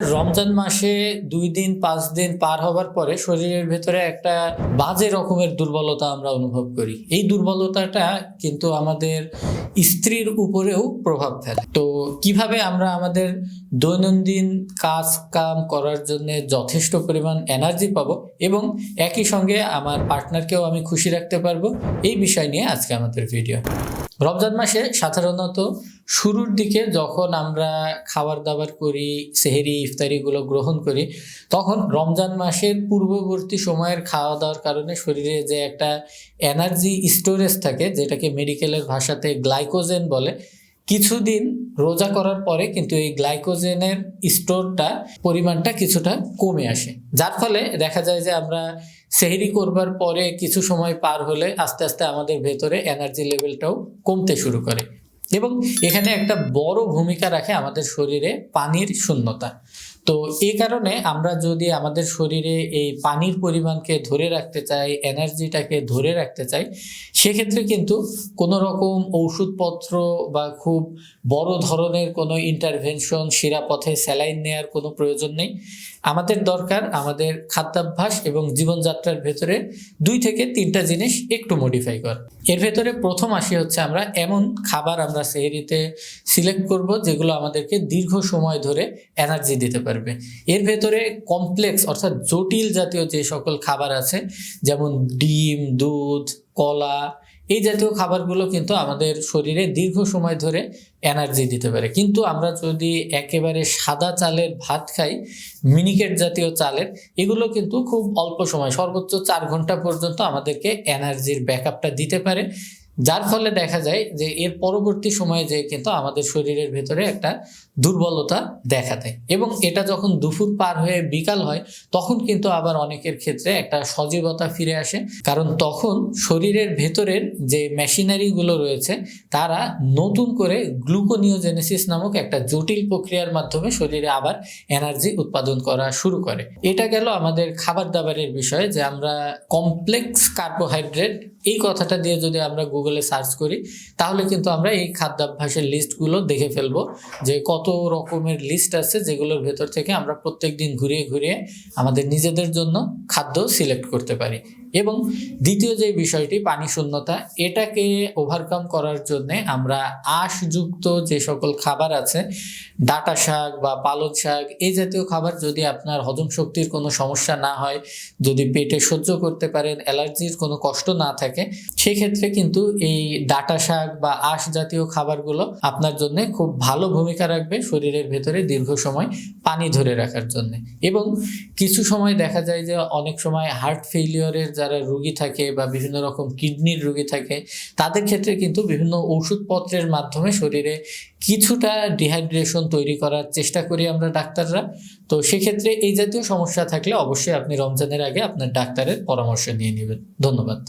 রমজান মাসে দুই দিন, পাঁচ দিন পার হবার পরে শরীরের ভেতরে একটা বাজে রকমের দুর্বলতা আমরা অনুভব করি। এই দুর্বলতাটা কিন্তু আমাদের স্ত্রীর উপরেও প্রভাব ফেলে। তো কীভাবে আমরা আমাদের দৈনন্দিন কাজ কাম করার জন্য যথেষ্ট পরিমাণ এনার্জি পাবো এবং একই সঙ্গে আমার পার্টনারকেও আমি খুশি রাখতে পারব, এই বিষয় নিয়ে আজকে আমাদের ভিডিও রমজান মাসে সাধারণত শুরুর দিকে যখন আমরা খাবার দাবার করি, সেহেরি ইফতারিগুলো গ্রহণ করি, তখন রমজান মাসের পূর্ববর্তী সময়ের খাওয়া দাওয়ার কারণে শরীরে যে একটা এনার্জি স্টোরেজ থাকে, যেটাকে মেডিকেলের ভাষাতে গ্লাইকোজেন বলে, কিছুদিন রোজা করার পরে কিন্তু এই গ্লাইকোজেনের স্টোরটা পরিমাণটা কিছুটা কমে আসে। যার ফলে দেখা যায় যে আমরা সেহেরি করবার পরে কিছু সময় পার হলে আস্তে আস্তে আমাদের ভেতরে এনার্জি লেভেলটাও কমতে শুরু করে এবং এখানে একটা বড় ভূমিকা রাখে আমাদের শরীরে পানির শূন্যতা। তো এই কারণে আমরা যদি আমাদের শরীরে এই পানির পরিমাণকে ধরে রাখতে চাই, এনার্জিটাকে ধরে রাখতে চাই, সেক্ষেত্রে কিন্তু কোনো রকম ওষুধপত্র বা খুব বড় ধরনের কোনো ইন্টারভেনশন শিরাপথে স্যালাইন নেওয়ার কোনো প্রয়োজন নেই। আমাদের দরকার আমাদের খাদ্যাভ্যাস এবং জীবনযাত্রার ভেতরে দুই থেকে তিনটা জিনিস একটু মডিফাই কর। এর ভেতরে প্রথম আসি হচ্ছে আমরা এমন খাবার আমরা সেহেরিতে সিলেক্ট করব যেগুলো আমাদেরকে দীর্ঘ সময় ধরে এনার্জি দিতে পারবে। এর ভেতরে কমপ্লেক্স অর্থাৎ জটিল জাতীয় যে সকল খাবার আছে, যেমন ডিম, দুধ কলা, এই জাতীয় খাবারগুলো কিন্তু আমাদের শরীরে দীর্ঘ সময় ধরে এনার্জি দিতে পারে। কিন্তু আমরা যদি একেবারে সাদা চালের ভাত খাই মিনিকেট জাতীয় চালের, এগুলো কিন্তু খুব অল্প সময়, সর্বোচ্চ চার ঘণ্টা পর্যন্ত আমাদেরকে এনার্জির ব্যাকআপটা দিতে পারে। যার ফলে দেখা যায় যে এর পরবর্তী সময়ে যে কিন্তু আমাদের শরীরের ভেতরে একটা দুর্বলতা দেখা দেয়। এবং এটা যখন দুপুর পার হয়ে বিকাল হয়, তখন কিন্তু আবার অনেকের ক্ষেত্রে একটা সজীবতা ফিরে আসে। কারণ তখন শরীরের ভেতরের যে মেশিনারিগুলো রয়েছে, তারা নতুন করে গ্লুকোনিওজেনেসিস নামক একটা জটিল প্রক্রিয়ার মাধ্যমে শরীরে আবার এনার্জি উৎপাদন করা শুরু করে। এটা গেল আমাদের খাবার দাবারের বিষয়ে যে আমরা কমপ্লেক্স কার্বোহাইড্রেট, এই কথাটা দিয়ে যদি আমরা গুগলে সার্চ করি, তাহলে কিন্তু আমরা এই খাদ্যাভ্যাসের লিস্টগুলো দেখে ফেলব যে কত রকমের লিস্ট আছে যেগুলোর ভেতর থেকে আমরা প্রত্যেক দিন ঘুরিয়ে ঘুরিয়ে আমাদের নিজেদের জন্য খাদ্য সিলেক্ট করতে পারি। এবং দ্বিতীয় যে বিষয়টি, পানি শূন্যতা, এটাকে ওভারকাম করার জন্য আমরা আঁশযুক্ত যে সকল খাবার আছে, ডাটা শাক বা পালক শাক, এই জাতীয় খাবার যদি আপনার হজম শক্তির কোনো সমস্যা না হয়, যদি পেটে সহ্য করতে পারেন, অ্যালার্জির কোনো কষ্ট না থাকে, সেক্ষেত্রে কিন্তু এই ডাটা শাক বা আঁশ জাতীয় খাবারগুলো আপনার জন্য খুব ভালো ভূমিকা রাখবে শরীরের ভেতরে দীর্ঘ সময় পানি ধরে রাখার জন্য। এবং কিছু সময় দেখা যায় যে অনেক সময় হার্ট ফেইলিওরের যারা রুগী থাকে বা বিভিন্ন রকম কিডনির রুগী থাকে, তাদের ক্ষেত্রে কিন্তু বিভিন্ন ওষুধপত্রের মাধ্যমে শরীরে কিছুটা ডিহাইড্রেশন তৈরি করার চেষ্টা করি আমরা ডাক্তাররা। তো সেক্ষেত্রে এই জাতীয় সমস্যা থাকলে অবশ্যই আপনি রমজানের আগে আপনার ডাক্তারের পরামর্শ নিয়ে নেবেন। ধন্যবাদ।